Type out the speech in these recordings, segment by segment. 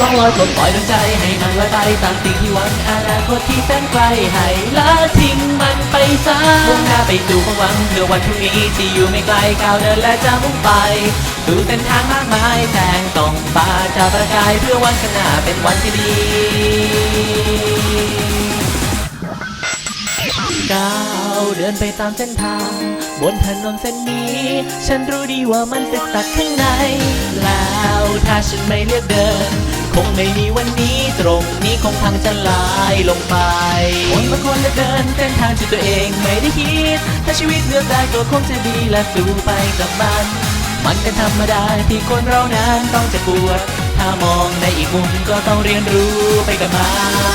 ล่องลอยปลดปล่อยดวงใจให้มันลอยไปตามสิ่งที่หวังอนาคตที่แสนไกลให้ละทิ้งมันไปซะมุ่งหน้าไปสู่ความหวังเพื่อวันพรุ่งนี้ที่อยู่ไม่ไกลก้าวเดินและจะมุ่งไปดูเส้นทางมากมายแสงต้องฟ้าจะประกายเพื่อวันข้างหน้าเป็นวันที่ดี ก้าวเดินไปตามเส้นทาง บนถนนเส้นนี้ ฉันรู้ดีว่ามันตึกตักข้างใน แล้วถ้าฉันไม่เลือกเดิน คงไม่มีวันนี้ตรงนี้คงพังจะลายลงไปคนบางคนเลือกเดินเส้นทางที่ตัวเองไม่ได้คิด ถ้าชีวิตเลือกได้ก็คงจะดีและสู้ไปกับมันมันเป็นธรรมดาที่คนเรานั้นต้องเจะปวด ถ้ามองในอีกมุมก็ต้องเรียนรู้ไปกับมัน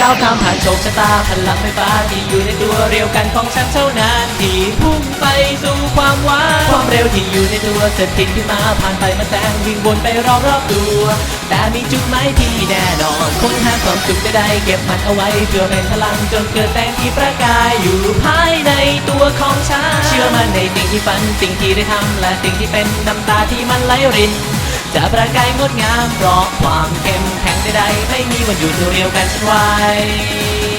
ก้าวข้ามผ่านโชคชะตาพลังไฟฟ้าที่อยู่ในตัวเรียวกันของฉันเท่านั้นที่พุ่งไปสู่ความหวังความเร็วที่อยู่ในตัวเสถิตขึ้นมาผ่านไปมาแซงวิ่งวนไปรอบรอบตัว แต่มีจุดหมายที่แน่นอนค้นหาความสุขใดๆเก็บมันเอาไว้เพื่อเป็นพลังจนเกิดแสงที่ประกายอยู่ภายในตัวของฉันเชื่อมันในสิ่งที่ฝันสิ่งที่ได้ทำและสิ่งที่เป็นน้ำตาที่มันไหลริน จะประกายงดงามเพราะความเข้มแข็งใดๆไม่มีวันหยุดเรียวกันฉันไว้